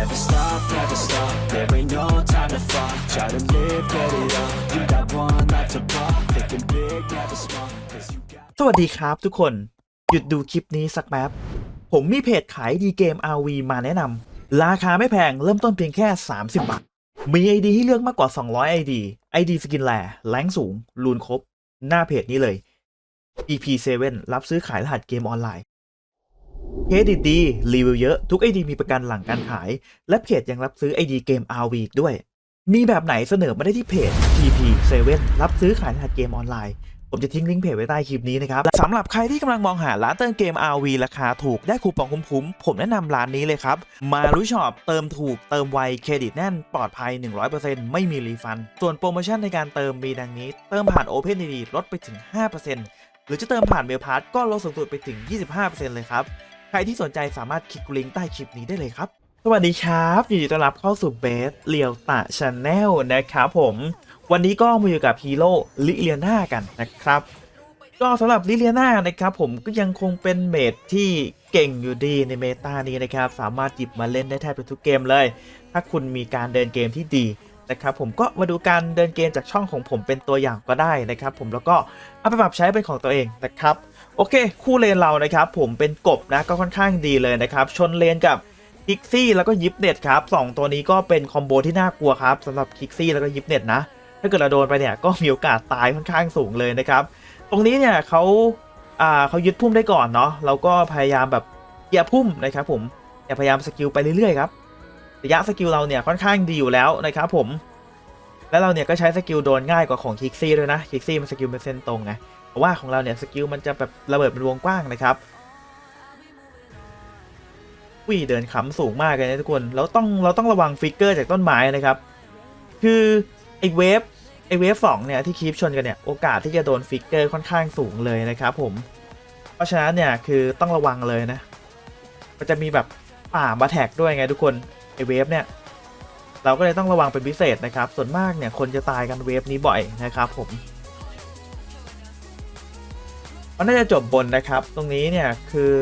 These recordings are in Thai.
Never stop, never stop. There ain't no time to fall. Try to live, get it up. You got one life to pop. Thinking big, never small. Cause you got สวัสดีครับทุกคน หยุดดูคลิปนี้สักแป๊บ ผมมีเพจขายดีเกม RV มาแนะนำราคาไม่แพงเริ่มต้นเพียงแค่ 30 บาท มี ID ให้เลือกมากกว่า 200 ID ID สกินแลแรงสูง รูนครบ หน้าเพจนี้เลย EP7 รับซื้อขายรหัสเกมออนไลน์ เครดิตดีรีวิวเยอะทุก ID มีประกันหลังการขาย และเพจยังรับซื้อ ID เกม RV อีด้วย มีแบบไหนเสนอมาได้ที่เพจ TP7 รับซื้อขายรหัสเกมออนไลน์ ผมจะทิ้งลิงก์เพจไว้ใต้คลิปนี้นะครับสำหรับใครที่กำลังมองหาร้านเติมเกม RV ราคาถูกได้คูปองคุ้มๆ ผมแนะนำร้านนี้เลยครับ มารู้ช็อปเติมถูกเติมไวเครดิตแน่นปลอดภัย 100%ไม่มีรีฟัน ส่วนโปรโมชั่นในการเติมมีดังนี้ เติมผ่าน OpenID ลดไปถึง 5%หรือจะเติมผ่านเมลพาสก็ลดสูงสุดไปถึง 25%เลยครับ ใครที่สนใจสามารถคลิกลิงก์ใต้คลิปนี้ได้เลยครับ สวัสดีครับยินดีต้อนรับเข้าสู่เบสเลียวตะชาแนลนะครับผม วันนี้ก็มาอยู่กับฮีโร่ลิเลียนากันนะครับ ก็สำหรับลิเลียนานะครับผมก็ยังคงเป็นเมดที่เก่งอยู่ดีในเมตานี้นะครับ สามารถหยิบมาเล่นได้แทบทุกเกมเลย ถ้าคุณมีการเดินเกมที่ดีนะครับผมก็มาดูการเดินเกมจากช่องของผมเป็นตัวอย่างก็ได้นะครับ ผมแล้วก็เอาไปปรับใช้เป็นของตัวเองนะครับ โอเค คู่เลนเรานะครับ ผมเป็นกบนะก็ค่อนข้างดีเลยนะครับ ชนเลนกับคิกซี่แล้วก็ยิปเน็ตครับสองตัวนี้ก็เป็นคอมโบที่น่ากลัวครับสำหรับคิกซี่แล้วก็ยิปเน็ตนะ ถ้าเกิดเราโดนไปเนี่ยก็มีโอกาสตายค่อนข้างสูงเลยนะครับ ตรงนี้เนี่ยเขาอ่าเขายึดพุ่มได้ก่อนเนาะเราก็พยายามแบบเหยียบพุ่มนะครับผมอย่าพยายามสกิลไปเรื่อยๆครับระยะสกิลเราเนี่ยค่อนข้างดีอยู่แล้วนะครับผมแล้วเราเนี่ยก็ใช้สกิลโดนง่ายกว่าของคิกซี่ด้วยนะคิกซี่มันสกิลเป็นเส้นตรงไง ว่าของเราเนี่ยสกิลมันจะแบบระเบิดเป็นวงกว้างนะครับวิเดินขำสูงมากเลยนะทุกคนเราต้องเราต้องระวังฟิกเกอร์จากต้นไม้นะครับ คือไอเวฟไอเวฟสองเนี่ยที่คีปชนกันเนี่ยโอกาสที่จะโดนฟิกเกอร์ค่อนข้างสูงเลยนะครับผม เพราะฉะนั้นเนี่ยคือต้องระวังเลยนะ มันจะมีแบบป่ามาแท็กด้วยไงทุกคนไอเวฟเนี่ยเราก็เลยต้องระวังเป็นพิเศษนะครับ ส่วนมากเนี่ยคนจะตายกันเวฟนี้บ่อยนะครับผม มันน่าจะจบบนนะครับ ตรงนี้เนี่ยคือ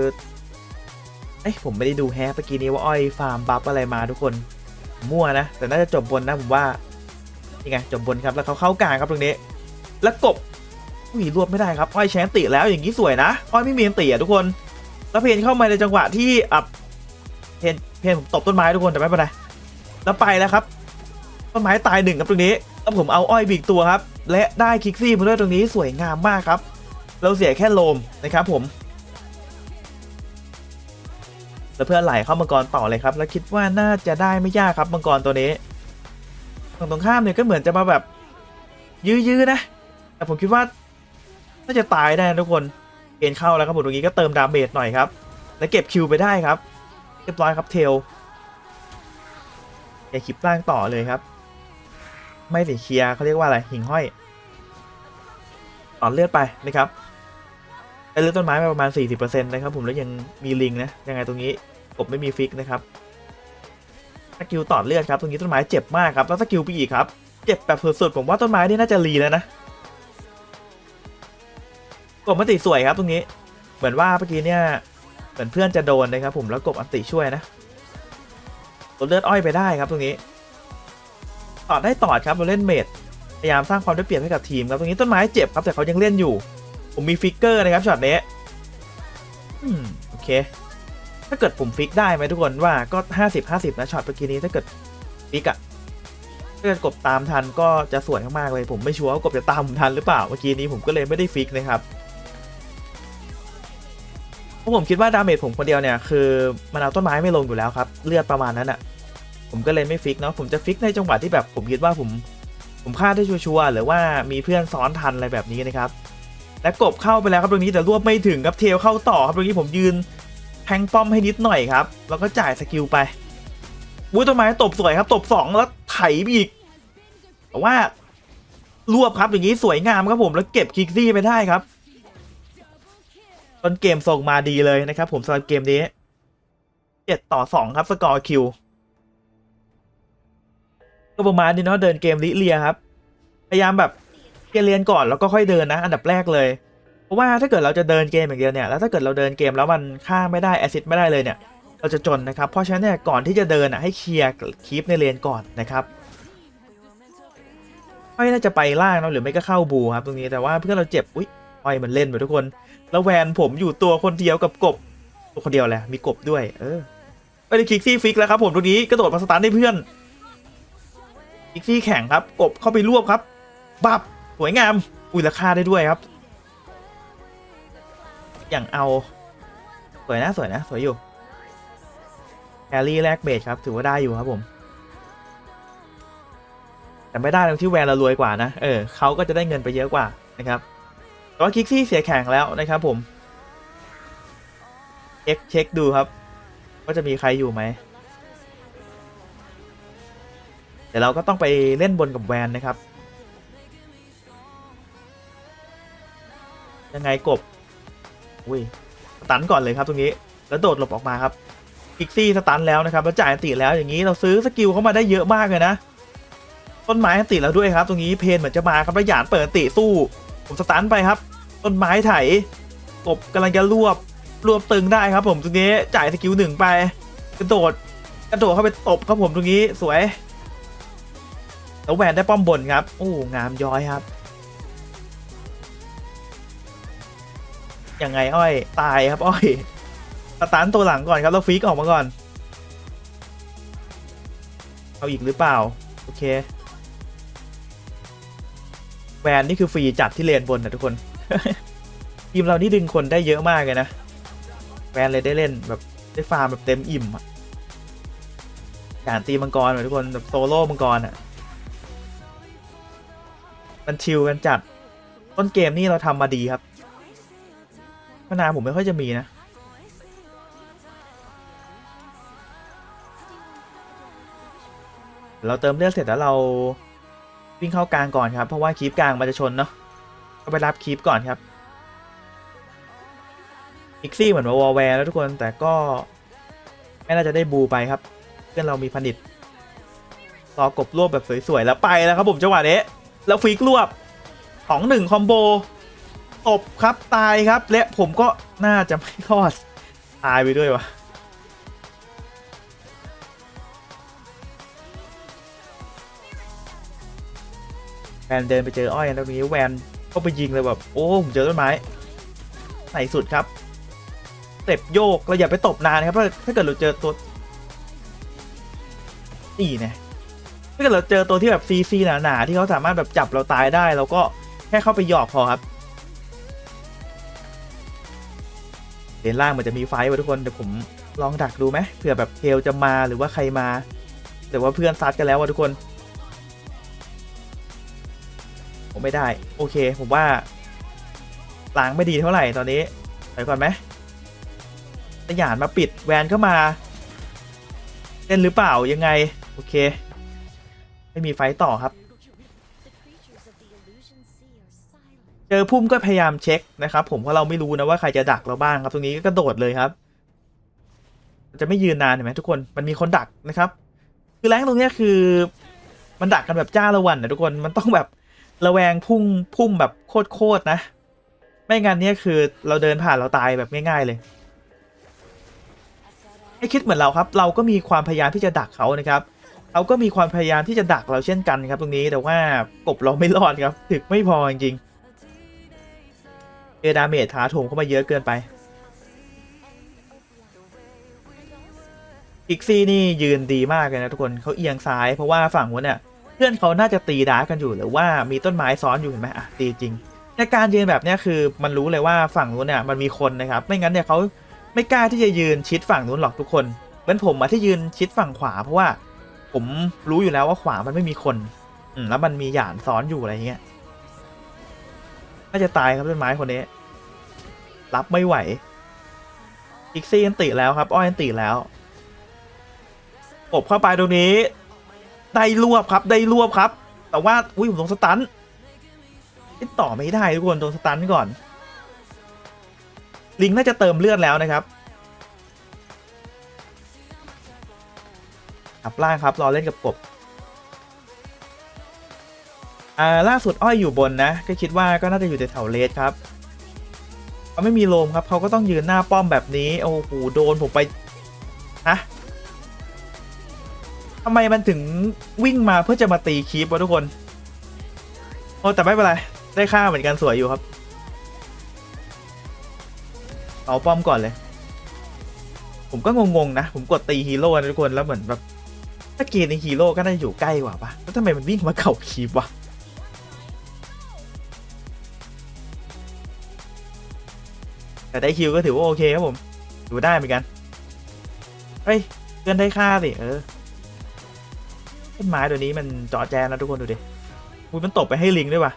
เอ้ยผมไม่ได้ดูแฮะเมื่อกี้นี้ว่าอ้อยฟาร์มบัฟอะไรมาทุกคนมั่วนะ แต่น่าจะจบบนนะผมว่านี่ไงจบบนครับแล้วเขาเข้ากลางครับตรงนี้ แล้วกบอุ้ยรวบไม่ได้ครับอ้อยแชนติแล้วอย่างนี้สวยนะอ้อยไม่มีนติอะทุกคนแล้วเพนเข้ามาในจังหวะที่อับเพนเพนผมตบต้นไม้ทุกคนแต่ไม่เป็นไรแล้วไปแล้วครับต้นไม้ตายหนึ่งครับตรงนี้แล้วผมเอาอ้อยบีกตัวครับ และได้คิกซี่มาด้วยตรงนี้สวยงามมากครับ เราเสียแค่โลมนะครับผม แล้วเพื่อนไหลเข้ามังกรต่อเลยครับ แล้วคิดว่าน่าจะได้ไม่ยากครับมังกรตัวนี้ฝั่งตรงข้ามเนี่ยก็เหมือนจะมาแบบ ยื้อๆนะ แต่ผมคิดว่าน่าจะตายได้ทุกคนเกณฑ์เข้าแล้วครับผมตรงนี้ก็เติมดาเมจหน่อยครับ แล้วเก็บคิวไปได้ครับเรียบร้อยครับเทลอย่าคลิปล่างต่อเลยครับ ไม่สิเคลียร์เขาเรียกว่าอะไรหิ่งห้อยต่อเลือดไปนะครับ ได้เลือดต้นไม้มาประมาณ 40%นะครับผมแล้วยังมีลิงนะยังไงตรงนี้ผมไม่มีฟิกนะครับสกิลต่อเลือดครับตรงนี้ต้นไม้เจ็บมากครับแล้วสกิลไปอีกครับเจ็บแบบสุดๆผมว่าต้นไม้นี่น่าจะรีแล้วนะกบมันติสวยครับตรงนี้ เหมือนว่าเมื่อกี้เนี่ยเหมือนเพื่อนจะโดนนะครับผมแล้วกบอันติช่วยนะตัวเลือดอ้อยไปได้ครับตรงนี้ต่อได้ต่อครับเราเล่นเมดพยายามสร้างความได้เปรียบให้กับทีมครับตรงนี้ต้นไม้เจ็บครับแต่เขายังเล่นอยู่ ผมมีฟิกเกอร์นะครับช็อตนี้อืมโอเค ถ้าเกิดผมฟิกได้ไหมทุกคนว่าก็ห้าสิบห้าสิบนะช็อตเมื่อกี้นี้ถ้าเกิดฟิกอะถ้าเกิดกบตามทันก็จะสวยมากๆเลย ผมไม่ชัวร์ว่ากบจะตามผมทันหรือเปล่าเมื่อกี้นี้ผมก็เลยไม่ได้ฟิกนะครับเพราะผมคิดว่าดาเมจผมคนเดียวเนี่ยคือมันเอาต้นไม้ไม่ลงอยู่แล้วครับเลือดประมาณนั้นอะผมก็เลยไม่ฟิกเนาะผมจะฟิกในจังหวะที่แบบผมคิดว่าผมผมฆ่าได้ชัวร์หรือว่ามีเพื่อนซ้อนทันอะไรแบบนี้นะครับ และกบเข้าไปแล้วครับตรงนี้แต่รวบไม่ถึงครับเทลเข้าต่อครับตรงนี้ผมยืนแทงป้อมให้นิดหน่อยครับ แล้วก็จ่ายสกิลไปวุ้ยต้นไม้ตบสวยครับ ตบสองแล้วไถอีกแต่ว่ารวบครับอย่างนี้สวยงามครับผมแล้วเก็บคิกซี่ไปได้ครับต้นเกมส่งมาดีเลยนะครับ ผมสำหรับเกมนี้เจ็ดต่อสองครับสกอร์คิวก็ประมาณนี้เนาะเดินเกมลิเลียครับ พยายามแบบ เรียนก่อนแล้วก็ค่อยเดินนะ อันดับแรกเลย เพราะว่าถ้าเกิดเราจะเดินเกมอย่างเดียวเนี่ยแล้วถ้าเกิดเราเดินเกมแล้วมันฆ่าไม่ได้แอซิดไม่ได้เลยเนี่ยเราจะจนนะครับเพราะฉะนั้นเนี่ยก่อนที่จะเดินอะให้เคลียร์คีปในเลนก่อนนะครับอ้อยน่าจะไปล่างเนอะหรือไม่ก็เข้าบูครับตรงนี้แต่ว่าเพื่อนเราเจ็บอุ้ยอ้อยมันเล่นไปทุกคนแล้วแวนผมอยู่ตัวคนเดียวกับกบตัวคนเดียวแหละมีกบด้วย เออไปได้คิกซี่ฟิกแล้วครับผมตรงนี้กระโดดมาสตาร์ทให้เพื่อนคิกซี่แข่งครับกบเข้าไปรวบครับ บับ สวยงามอุ้ยราคาได้ด้วยครับ อย่างเอา สวยนะสวยนะสวยอยู่แครี่แลกเบสครับ ถือว่าได้อยู่ครับผม แต่ไม่ได้ตรงที่แวนเรารวยกว่านะเออเขาก็จะได้เงินไปเยอะกว่านะครับแต่ว่าคิกซี่เสียแข่งแล้วนะครับผมเช็คเช็คดูครับ ว่าจะมีใครอยู่ไหมเดี๋ยวเราก็ต้องไปเล่นบนกับแวนนะครับ ยังไงกบ อุ้ยสตันก่อนเลยครับตรงนี้ แล้วโดดหลบออกมาครับพิกซี่สตันแล้วนะครับแล้วจ่ายอันติแล้วอย่างนี้เราซื้อสกิลเข้ามาได้เยอะมากเลยนะ ต้นไม้อันติแล้วด้วยครับ ตรงนี้เพนเหมือนจะมาครับแล้วหยานเปิดอันติสู้ ผมสตันไปครับ ต้นไม้ไถกบกำลังจะรวบรวบตึงได้ครับ ผมตรงนี้จ่ายสกิลหนึ่งไปกระโดดกระโดดเข้าไปตบครับผมตรงนี้สวยแล้วแหวนได้ป้อมบนครับ โอ้งามย้อยครับ ยังไงอ้อย ตายครับอ้อยสตาร์ตัวหลังก่อนครับแล้วฟิกออกมาก่อน เอาอีกหรือเปล่า โอเค แวนนี่คือฟรีจัดที่เลนบนนะทุกคน ทีมเรานี่ดึงคนได้เยอะมากเลยนะ แวนเลยได้เล่นแบบได้ฟาร์มแบบเต็มอิ่มอะการตีมังกรเหมือนทุกคนแบบโซโล่มังกรอะ มันชิลกันจัด ต้นเกมนี่เราทำมาดีครับ มานาวผมไม่ค่อยจะมีนะ เราเติมเลือดเสร็จแล้วเราวิ่งเข้ากลางก่อนครับ เพราะว่าคีปกลางมันจะชนเนาะก็ไปรับคีปก่อนครับอิกซี่เหมือนว่าวอลแวร์แล้วทุกคนแต่ก็ไม่น่าจะได้บูไปครับ เพื่อนเรามีพันิดรอกบรวบแบบสวยๆแล้วไปแล้วครับผมจังหวะนี้แล้วฟิกรวบสองหนึ่งคอมโบ ตบครับตายครับ และผมก็น่าจะไม่รอดตายไปด้วยวะแวนเดินไปเจออ้อยแล้วทีนี้แวนก็ไปยิงเลยแบบโอ้ผมเจอต้นไม้ไหนสุดครับเต็ปโยกเราอย่าไปตบนานครับถ้าถ้าเกิดเราเจอตัวนี่เนี่ยถ้าเกิดเราเจอตัวที่แบบซีซีหนาๆที่เขาสามารถแบบจับเราตายได้เราก็แค่เข้าไปหยอกพอครับ นล่างมันจะมีไฟไว้ทุกคนเดี๋ยวผมลองดักดูไหมเผื่อแบบเทลจะมาหรือว่าใครมาแต่ว่าเพื่อนซัดกันแล้วว่ะทุกคนผมไม่ได้ โอเค ผมว่าล้างไม่ดีเท่าไหร่ตอนนี้ไปก่อนไหมตะหยานมาปิดแวนเข้ามาเล่นหรือเปล่ายังไง โอเค ไม่มีไฟต่อครับ เจอพุ่มก็พยายามเช็คนะครับ ผมเพราะเราไม่รู้นะว่าใครจะดักเราบ้างครับ ตรงนี้ก็กระโดดเลยครับ จะไม่ยืนนานเห็นไหมทุกคนมันมีคนดักนะครับ คือแรงตรงนี้คือ มันดักกันแบบจ้าละวันนะทุกคนมันต้องแบบระแวงพุ่งพุ่มแบบโคตรๆนะ ไม่งั้นเนี่ยคือเราเดินผ่านเราตายแบบง่าย ๆ เลยให้คิดเหมือนเราครับ เราก็มีความพยายามที่จะดักเขานะครับเขาก็มีความพยายามที่จะดักเราเช่นกันครับ ตรงนี้แต่ว่ากบเราไม่รอดครับถึกไม่พอจริงๆ เจอดาเมจถาโถมเข้ามาเยอะเกินไปพิกซี่นี่ยืนดีมากเลยนะทุกคนเขาเอียงซ้ายเพราะว่าฝั่งนู้นเนี่ยเพื่อนเขาน่าจะตีดาร์กันอยู่หรือว่ามีต้นไม้ซ้อนอยู่เห็นไหมอะตีจริงในการยืนแบบนี้คือมันรู้เลยว่าฝั่งนู้นเนี่ยมันมีคนนะครับ ไม่งั้นเนี่ยเขาไม่กล้าที่จะยืนชิดฝั่งนู้นหรอกทุกคนเหมือนผมอะที่ยืนชิดฝั่งขวา เพราะว่าผมรู้อยู่แล้วว่าขวามันไม่มีคน อืมแล้วมันมีหยานซ้อนอยู่อะไรเงี้ย น่าจะตายครับต้นไม้คนนี้ รับไม่ไหวอิกซี่ยันติแล้วครับอ้อยยันติแล้วกบเข้าไปตรงนี้ ได้รวบครับได้รวบครับ แต่ว่าอุ้ยผมต้องสตันติดต่อไม่ได้ทุกคนโดนสตันก่อน ลิงน่าจะเติมเลือดแล้วนะครับอับล่างครับรอเล่นกับกบ อ่าล่าสุดอ้อยอยู่บนนะ ก็คิดว่าก็น่าจะอยู่แถวเลสครับเขาไม่มีโลมครับเขาก็ต้องยืนหน้าป้อมแบบนี้โอ้โหโดนผมไปฮะทำไมมันถึงวิ่งมาเพื่อจะมาตีคีปวะทุกคนโอ้แต่ไม่เป็นไร ได้ค่าเหมือนกันสวยอยู่ครับ เอาป้อมก่อนเลย ผมก็งงๆนะ ผมกดตีฮีโร่นะทุกคนแล้วเหมือนแบบถ้าเกณฑ์ในฮีโร่ก็น่าจะอยู่ใกล้กว่าปะแล้วทำไมมันวิ่งมาเข่าคีบวะ แต่ได้คิวก็ถือว่าโอเคครับผมดูได้เหมือนกันเฮ้ยเพื่อนได้ค่าสิเออต้นไม้ตัวนี้มันเจาะแจนะทุกคนดูดิอุยมันตกไปให้ลิงด้วยวะ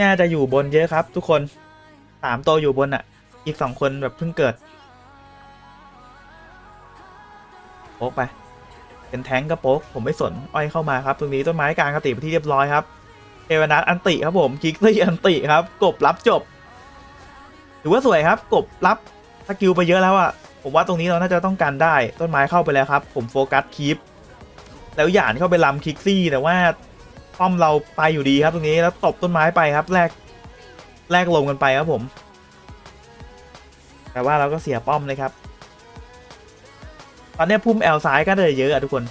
น่าจะอยู่บนเยอะครับ ทุกคนสามตัวอยู่บนอะ อีกสองคนแบบเพิ่งเกิดโป๊กไป เป็นแท้งก็โป๊กผมไม่สน อ้อยเข้ามาครับ ตรงนี้ต้นไม้กลางกติไปนที่เรียบร้อยครับเทวนัทอันติครับผมคิกซี่อันติครับ กบรับจบ ถือว่าสวยครับกบรับสกิลไปเยอะแล้วอะผมว่าตรงนี้เราน่าจะต้องการได้ต้นไม้เข้าไปแล้วครับ ผมโฟกัสคีปแล้วหยานเข้าไปลำคิกซี่แต่ว่าป้อมเราไปอยู่ดีครับตรงนี้แล้วตบต้นไม้ไปครับแลกแลกลงกันไปครับผม แต่ว่าเราก็เสียป้อมเลยครับ ตอนนี้พุ่มแอลซ้ายก็เลยเยอะอะทุกคน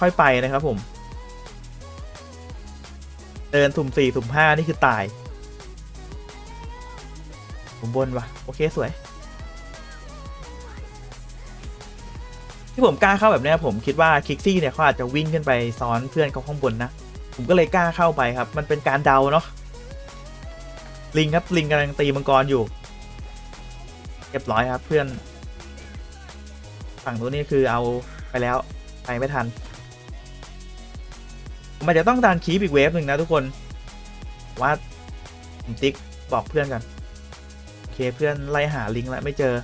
ค่อยไปนะครับผม เดินสุ่มสี่สุ่มห้านี่คือตาย บนวะโอเคสวย ที่ผมกล้าเข้าแบบนี้ผมคิดว่าคิกซี่เนี่ยเขาอาจจะวิ่งขึ้นไปซ้อนเพื่อนเขาข้างบนนะ ผมก็เลยกล้าเข้าไปครับ มันเป็นการเดาเนาะลิงครับลิงกำลังตีมังกรอยู่เรียบร้อยครับเพื่อน ฝั่งนู้นนี่คือเอาไปแล้วไปไม่ทันมันจะต้องดันคีปอีกเวฟหนึ่งนะทุกคนว่าผมติ๊กบอกเพื่อนกัน เคเพื่อนไล่หาลิงแล้วไม่เจอ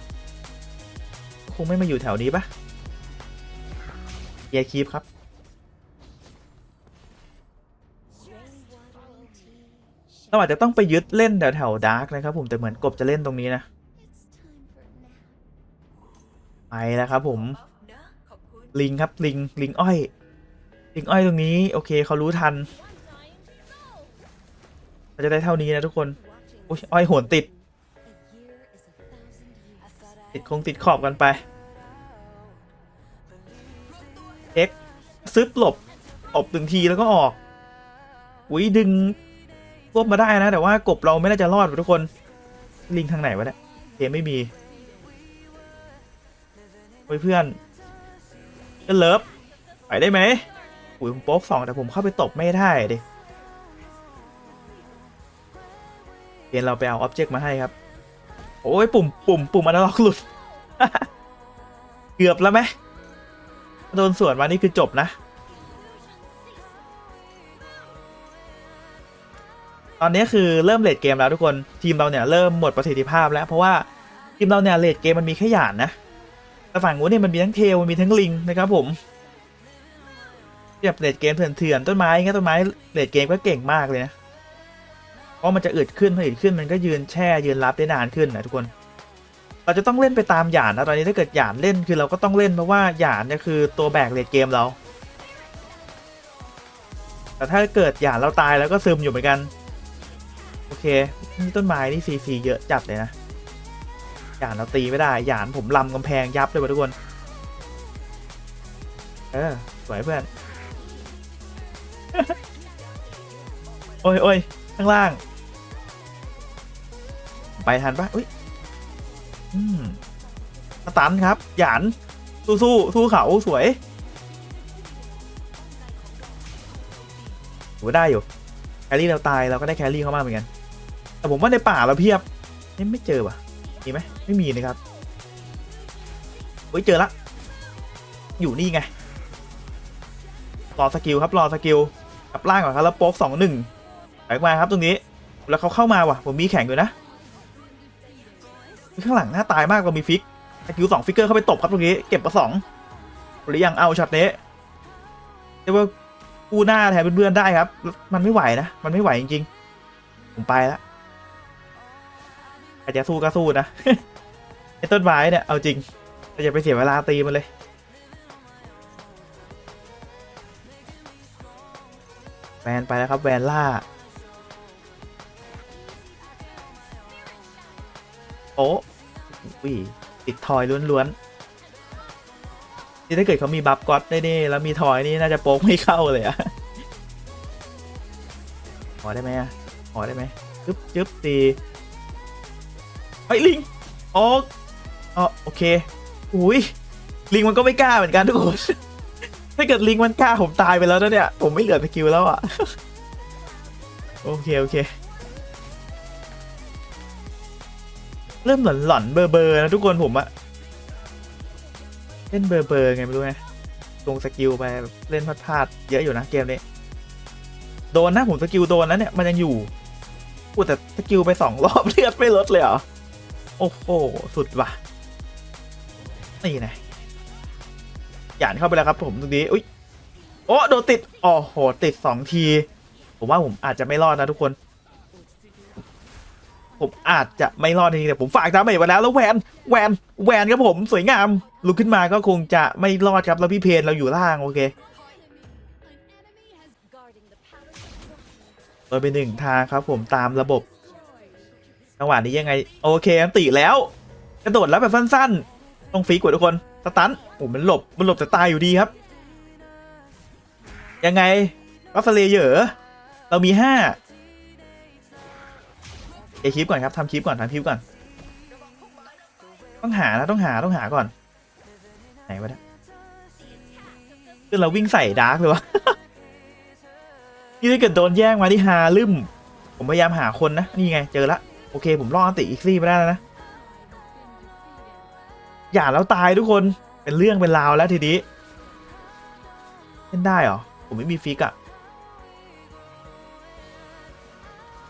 คงไม่มาอยู่แถวนี้ปะเยียคีปครับ เราอาจจะต้องไปยึดเล่นแถวแถวดาร์กนะครับผมแต่เหมือนกบจะเล่นตรงนี้นะ ไปแล้วครับผม ลิงครับลิงลิงอ้อย ลิงอ้อยตรงนี้ โอเคเขารู้ทันเราจะได้เท่านี้นะทุกคน อุ้ยอ้อยโหนติด ติดคงติดขอบกันไปเอ็กซึบหลบตบหนึ่งทีแล้วก็ออกอุ้ยดึงรวบมาได้นะ แต่ว่ากบเราไม่น่าจะรอดทุกคน ลิงทางไหนวะเนี่ยเกมไม่มีเฮ้ยเพื่อนเพื่อนเลิฟไปได้ไหมอุ้ยผมโป๊กสองแต่ผมเข้าไปตบไม่ได้ดิเกมเราไปเอาอ็อบเจกต์มาให้ครับ โอ้ยปุ่มปุ่มปุ่มอนาล็อกหลุด เกือบแล้วไหมโดนสวนมานี่คือจบนะ ตอนนี้คือเริ่มเลดเกมแล้วทุกคนทีมเราเนี่ยเริ่มหมดประสิทธิภาพแล้วเพราะว่าทีมเราเนี่ยเลดเกมมันมีแค่หยานนะแต่ฝั่งนู้นเนี่ยมันมีทั้งเทลมันมีทั้งลิงนะครับผมแบบเลดเกมเถื่อนๆต้นไม้เงี้ยต้นไม้เลดเกมก็เก่งมากเลยนะ เพราะมันจะอึดขึ้นพออึดขึ้นมันก็ยืนแช่ยืนรับได้นานขึ้นนะทุกคน เราจะต้องเล่นไปตามหยานนะตอนนี้ถ้าเกิดหยานเล่นคือเราก็ต้องเล่นเพราะว่าหยานเนี่ยคือตัวแบกเลดเกมเรา แต่ถ้าเกิดหยานเราตายแล้วก็ซึมอยู่เหมือนกัน โอเคนี่ต้นไม้นี่ฟรีเยอะจัดเลยนะหยานเราตีไม่ได้หยานผมลำกำแพงยับเลยว่ะทุกคนเออสวยเพื่อน โอ้ยโอ้ย ข้างล่าง ไปทันปะอุ้ยอืมสตันครับ หยาน สู้สู้สู้เขาสวยโหได้อยู่ แครี่เราตายเราก็ได้แครี่เข้ามาเหมือนกัน แต่ผมว่าในป่าเราเพียบเอ๊ะไม่เจอว่ะ มีไหมไม่มีนะครับเฮ้ยเจอละ อยู่นี่ไง รอสกิลครับ รอสกิลกลับล่างก่อนครับ แล้วโป๊กสองหนึ่ง ไปมาครับตรงนี้ แล้วเขาเข้ามาว่ะ ผมมีแข่งอยู่นะข้างหลังหน้าตายมากเรามีฟิกสกิลสองฟิกเกอร์เข้าไปตบครับตรงนี้ เก็บมาสองหรือยังเอาช็อตนี้เรียกว่ากู้หน้าแทนเพื่อนๆได้ครับ มันไม่ไหวนะ มันไม่ไหวจริงๆ ผมไปแล้วใครจะสู้ก็สู้นะไอ้ต้นไม้เนี่ยเอาจริงเราอย่าไปเสียเวลาตีมันเลยแวนไปแล้วครับแวนล่า โอ้อุ้ยติดทอยล้วนๆที่ถ้าเกิดเขามีบัฟก็อตได้นี่แล้วมีทอยนี่น่าจะโป๊กไม่เข้าเลยอะขอได้ไหมอะขอได้ไหมจึ๊บจึ๊บตีไอ้ยลิงโอ้อ๋อโอเค อุ้ยลิงมันก็ไม่กล้าเหมือนกันทุกคน ถ้าเกิดลิงมันกล้าผมตายไปแล้วนะเนี่ย ผมไม่เหลือสกิลแล้วอะโอเค โอเค เริ่มหลอนหลอนๆเบอร์เบอร์ๆนะทุกคนผมอะเล่นเบอร์เบอร์ไงไม่รู้ไงลงสกิลไปเล่นพลาดๆเยอะอยู่นะเกมนี้โดนนะผมสกิลโดนแล้วเนี่ยมันยังอยู่พูดแต่สกิลไปสองรอบเลือดไม่ลดเลยเหรอโอ้โหสุดว่ะนี่ไงหยานเข้าไปแล้วครับผมตรงนี้อุ้ยโอ้โดนติดอ๋อโหติดสองที ผมว่าผมอาจจะไม่รอดนะทุกคน ผมอาจจะไม่รอดจริงๆแต่ผมฝากตามไปมาแล้วแล้วแวนแวนแวนครับผมสวยงามลุกขึ้นมาก็คงจะไม่รอดครับแล้วพี่เพนเราอยู่ล่างโอเคโดยเป็นหนึ่งทางครับผมตามระบบจังหวะนี้ยังไง โอเคอันติแล้ว กระโดดแล้วแบบสั้นๆ ต้องฟีกว่าทุกคนสตันโอ้มันหลบมันหลบแต่ตายอยู่ดีครับ ยังไงก็สเลเยอร์เรามีห้า คลิปก่อนครับทำคลิปก่อนทำคลิปก่อน ต้องหานะต้องหาต้องหาก่อน ไหนวะเนี่ยคือเราวิ่งใส่ดาร์กเลยวะนี่ถ้าเกิดโดนแย่งมาที่ฮาลืมผมพยายามหาคนนะ นี่ไงเจอละโอเค ผมรอดติอีกซี่ไปได้แล้วนะ อย่าแล้วตายทุกคนเป็นเรื่องเป็นราวแล้วทีนี้เล่นได้เหรอ ผมไม่มีฟิกอะ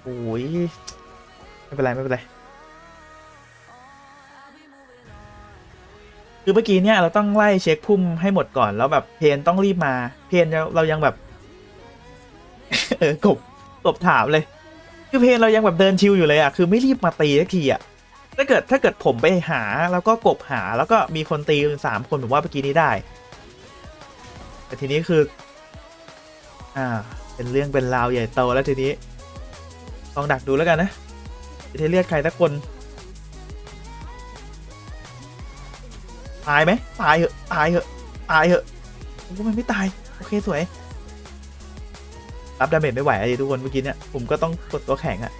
โอ้ย ไม่เป็นไรไม่เป็นไรคือเมื่อกี้เนี่ยเราต้องไล่เช็คพุ่มให้หมดก่อนแล้วแบบเพนต้องรีบมา เพนเราเรายังแบบ เออกบกบถามเลย คือเพนเรายังแบบเดินชิวอยู่เลยอะคือไม่รีบมาตีสักทีอะถ้าเกิดถ้าเกิดผมไปหาแล้วก็กบหาแล้วก็มีคนตีสามคนผมว่าเมื่อกี้นี้ได้ แต่ทีนี้คือ อ่า เป็นเรื่องเป็นราวใหญ่โตแล้วทีนี้ลองดักดูแล้วกันนะ จะให้เลือดใครสักคน ตายไหมตายเหอะ ตายเหอะ ตายเหอะโอ้มันไม่ตาย โอเคสวย รับดาเมจไม่ไหวอะดิทุกคนเมื่อกี้เนี่ย ผมก็ต้องกดตัวแข็งอะ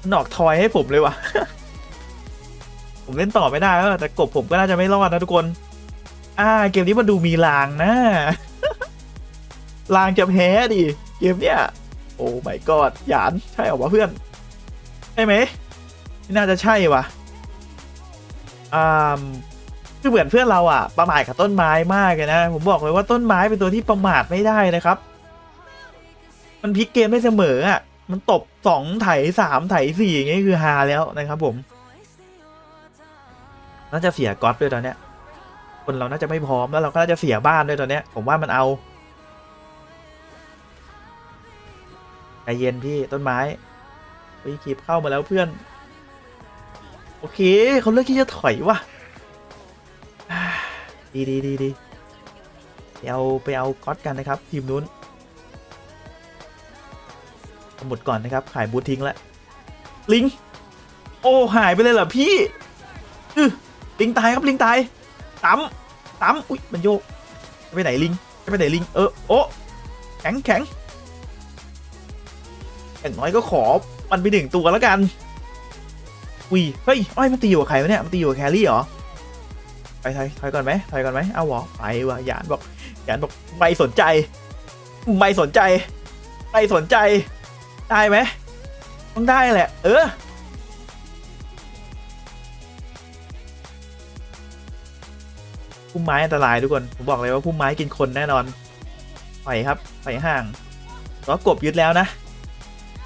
มันออกทอยให้ผมเลยว่ะ ผมเล่นต่อไม่ได้แล้วแต่กบผมก็น่าจะไม่รอดนะทุกคน อ่า เกมนี้มันดูมีลางนะ ลางจะแพ้ดิ เกมเนี้ย โอ้ my god หยาน ใช่เหรอวะเพื่อน ใช่ไหมน่าจะใช่วะอ่าคือเหมือนเพื่อนเราอะประมาทกับต้นไม้มากเลยนะ ผมบอกเลยว่าต้นไม้เป็นตัวที่ประมาทไม่ได้นะครับ มันพลิกเกมได้เสมออะมันตบสองไถสามไถสี่อย่างเงี้ยคือฮาแล้วนะครับผม น่าจะเสียก๊อตด้วยตอนเนี้ย คนเราน่าจะไม่พร้อมแล้วเราก็น่าจะเสียบ้านด้วยตอนเนี้ย ผมว่ามันเอาใจเย็นพี่ต้นไม้ ไปคีบเข้ามาแล้วเพื่อน โอเคเขาเลือกที่จะถอยว่ะดีดีดีดีไปเอาไปเอาก๊อตกันนะครับ ทีมนู้นหมดก่อนนะครับ ขายบูททิ้งแล้วลิง โอ้ หายไปเลยเหรอพี่อือลิงตายครับลิงตายตั้มตั้มอุ้ยมันโยกไปไหนลิงจะไปไหนลิง เออ โอ้แข็งแข็งอย่างน้อยก็ขอ มันไปหนึ่งตัวแล้วกันอุ้ยเฮ้ยอ้อยมันตีอยู่กับใครวะเนี่ยมันตีอยู่กับแครี่เหรอไปถอยถอยก่อนไหมถอยก่อนไหมเอาหรอไปวะหยานบอกหยานบอกไม่สนใจไม่สนใจไม่สนใจได้ไหมต้องได้แหละ เออพุ่มไม้อันตรายทุกคน ผมบอกเลยว่าพุ่มไม้กินคนแน่นอนปครับปห่างแล้วกบยึดแล้วนะ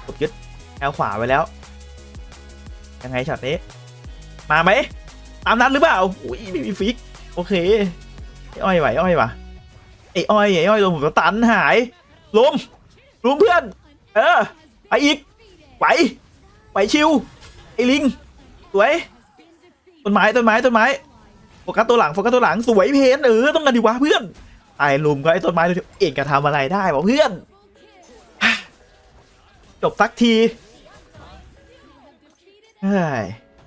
กดยึด แอลขวาไว้แล้ว ยังไงช็อตนี้ มาไหม ตามนั้นหรือเปล่าอุ้ยไม่มีฟิก โอเคไอ้อ้อยไหวอ้อยวะไอ้อ้อยไอ้อ้อยโดนผมตันหายลุมลุมเพื่อน เออไปอีกไปไปชิวไอ้ลิงสวยต้นไม้ต้นไม้ต้นไม้โฟกัสตัวหลังโฟกัสตัวหลังสวยเพนเออต้องกันดีวะเพื่อนไอ้ลุมก็ไอ้ต้นไม้ตัวเดียวเอกจะทำอะไรได้วะเพื่อนจบสักที เฮ้ย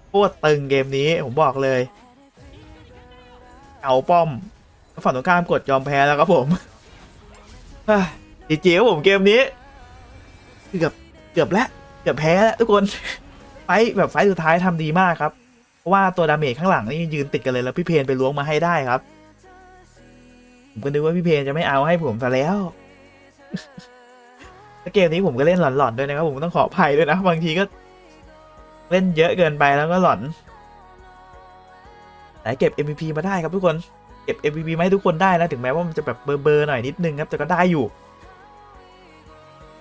โคตรตึงเกมนี้ผมบอกเลย เอาป้อมฝั่งตรงข้ามกดยอมแพ้แล้วครับผมจีจีครับผมเกมนี้ เกือบเกือบแล้วเกือบแพ้แล้วทุกคน ไฟแบบไฟสุดท้ายทำดีมากครับ เพราะว่าตัวดาเมจข้างหลังนี่ยืนติดกันเลยแล้วพี่เพนไปล้วงมาให้ได้ครับ ผมก็นึกว่าพี่เพนจะไม่เอาให้ผมซะแล้วแล้วเกมนี้ผมก็เล่นหลอนๆด้วยนะครับผมต้องขออภัยด้วยนะบางทีก็ เล่นเยอะเกินไปแล้วก็หลอน แต่เก็บ MVP มาได้ครับทุกคน เก็บ MVP มาให้ทุกคนได้นะ ถึงแม้ว่ามันจะแบบเบอร์ๆหน่อยนิดนึงครับ แต่ก็ได้อยู่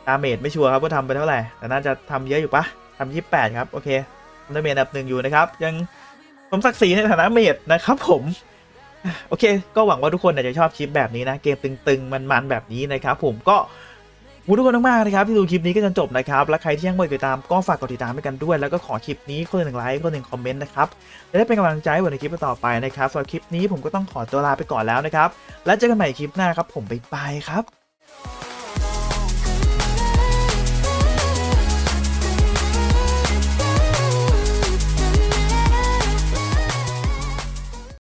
ดาเมจไม่ชัวร์ครับว่าทำไปเท่าไหร่ แต่น่าจะทำเยอะอยู่ปะทำยี่แปดครับ โอเคทำดาเมจอันดับหนึ่งอยู่นะครับ ยังสมศักดิ์ศรีในฐานะเมจนะครับผมโอเค ก็หวังว่าทุกคนจะชอบคลิปแบบนี้นะ เกมตึงๆ มันๆ แบบนี้นะครับผมก็ คุณทุกคนมากๆนะครับที่ดูคลิปนี้ก็จนจบนะครับและใครที่ยังไม่ติดตามก็ฝากกดติดตามให้กันด้วย แล้วก็ขอคลิปนี้คนหนึ่งไลค์คนหนึ่งคอมเมนต์นะครับจะได้เป็นกำลังใจให้ในคลิปต่อไปนะครับสำหรับคลิปนี้ผมก็ต้องขอตัวลาไปก่อนแล้วนะครับแล้วเจอกันใหม่คลิปหน้าครับผมบ๊ายบายครับ